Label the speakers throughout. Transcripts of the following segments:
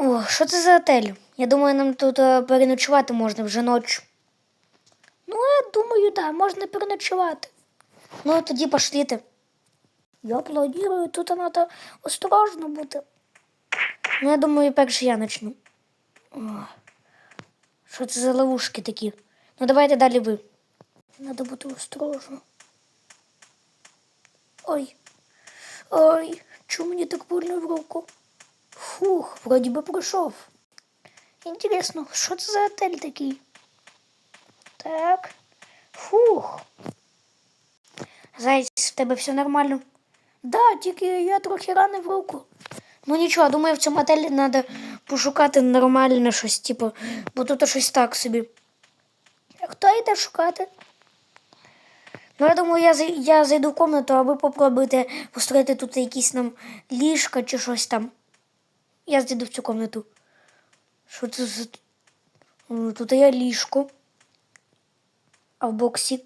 Speaker 1: О, що це за готель? Я думаю, нам тут е, переночувати можна вже ночі. Ну, я думаю, да, можна переночувати. Ну, тоді пошліте. Я планую, тут треба осторожно бути. Ну, я думаю, перше я почну. Що це за ловушки такі? Ну, давайте далі ви. Треба бути осторожно. Ой. Ой, чому мені так больно в руку? Фух, вроді би пройшов. Інтересно, що це за отель такий? Так. Фух. Зайць, в тебе все нормально? Да, тільки я трохи ранив руку. Ну нічого, думаю, в цьому отелі треба пошукати нормальне щось, типу, бо тут щось так собі. А хто йде шукати? Ну, я думаю, я, я зайду в комнату, а ви попробуйте построїти тут якісь нам ліжка чи щось там. Я зайду в цю комнату. Що це за. Тут є ліжко. А в боксі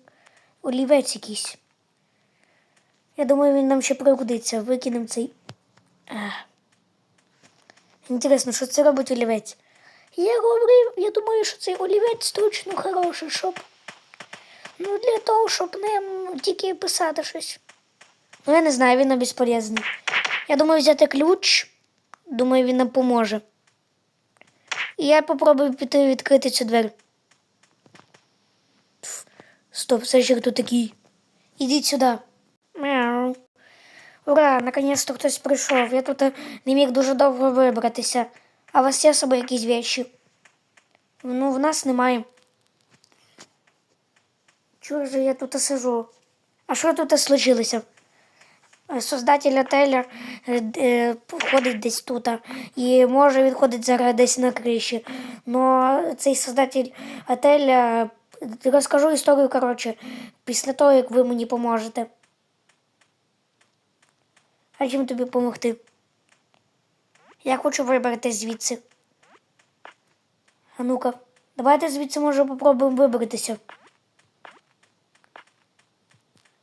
Speaker 1: олівець якийсь. Я думаю, він нам ще пригодиться. Викинемо цей. Інтересно, що це робить олівець? Я говорив, я думаю, що цей олівець точно хороший, щоб. Ну, для того, щоб ним тільки писати щось. Ну, я не знаю, він безполезний. Я думаю, взяти ключ. Думаю, він нам поможе. Я попробую піти відкрити цю двері. Стоп, це ж хто такий? Ідіть сюди. Мяу. Ура, наконець-то хтось прийшов. Я тут е, не міг дуже довго вибратися. А у вас є з собою якісь вещі? Ну, в нас немає. Чого ж я тут сижу? А що тут случилося? Е, Создатель отеля е, е, ходить десь тут, і може він ходить зараз десь на криші. Но цей создатель отеля е, розкажу історію, коротше, після того, як ви мені поможете. А чим тобі допомогти? Я хочу вибратися звідси. А ну-ка, давайте звідси може попробуємо вибратися.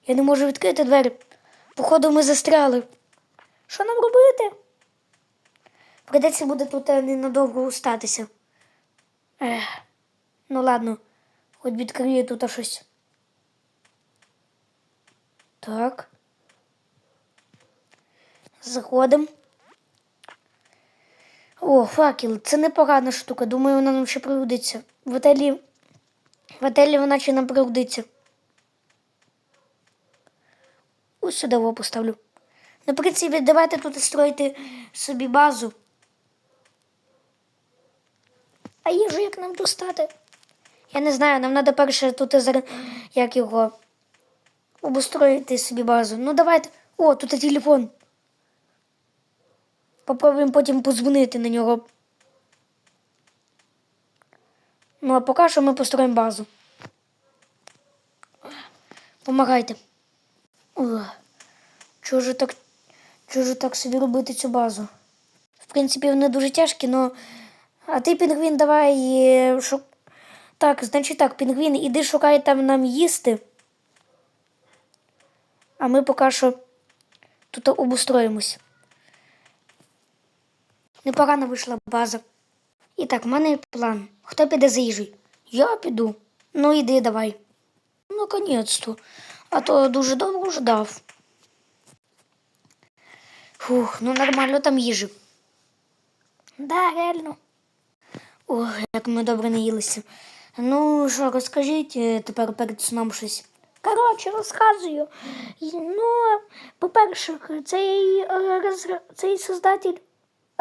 Speaker 1: Я не можу відкрити двері. Походу, ми застряли. Що нам робити? Придеться буде тут е, ненадовго устатися. Ех. Ну ладно, хоч відкрию тут щось. Так. Заходимо. О, факел, це непогана штука. Думаю, вона нам ще пригодиться. В отелі. В отелі вона ще нам пригодиться. Ось сюди його поставлю. На принципі, давайте тут строїти собі базу. А їжу як нам достати? Я не знаю, нам треба перше тут як його обустроїти собі базу. Ну давайте. О, тут телефон. Попробуємо потім подзвонити на нього. Ну, а поки що ми построїмо базу. Помагайте. Чого ж так, чого ж так собі робити цю базу? В принципі, вони дуже тяжкі, але. А ти, пінгвін, давай. е, Шук... Так, значить так, пінгвін, іди шукай там нам їсти. А ми поки що тут обустроїмось. Непогано вийшла база. І так, в мене план. Хто піде за їжею? Я піду. Ну, іди давай. Наконець-то. А то дуже довго ждав. Фух, ну нормально там їжі. Да, реально. Ох, як ми добре наїлися. Ну, що, розкажіть е, тепер перед сном щось. Коротше, розказую. Ну, по-перше, цей, е, цей создатель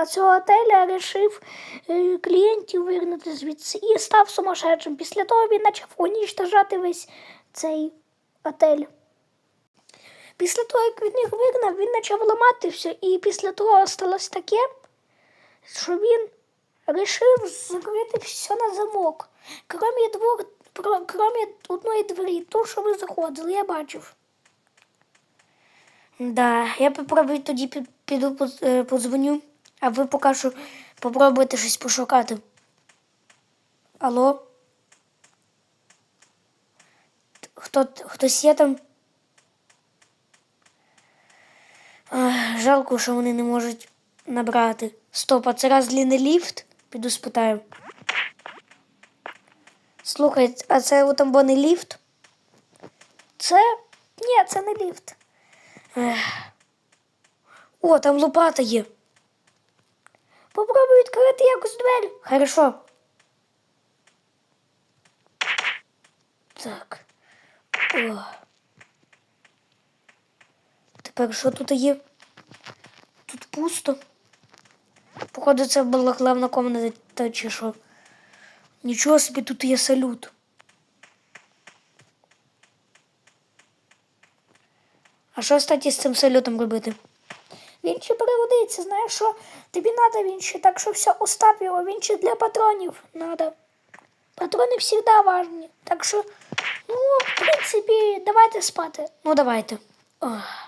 Speaker 1: цього отеля вирішив е, клієнтів вигнати звідси і став сумасшедшим. Після того він почав унічтожати весь цей отель. Після того, як він їх вигнав, він почав ламати все, і після того сталося таке, що він вирішив закрити все на замок. Крім двох, крім одної двері, ту, що ви заходили, я бачив. Да, я попробую тоді піду поз- е, подзвоню, а ви поки що попробуйте щось пошукати. Алло? Хто, хтось є там? Ах, жалко, що вони не можуть набрати. Стоп, а це раз не ліфт? Піду спитаю. Слухай, а це утамбований ліфт? Це? Ні, це не ліфт. Ех. О, там лопата є. Попробуй відкрити якось двері. Хорошо. Так. О. Тепер що тут є? Пусто. Походу, це була главна комната чи що. Нічого собі тут є салют. А що, кстати, з цим салютом робити? Він ще переводиться, знаєш що? Тобі треба він ще, так що все, остав його, він ще для патронів треба. Патрони завжди важні. Так що, ну, в принципі, давайте спати. Ну, давайте. Ох.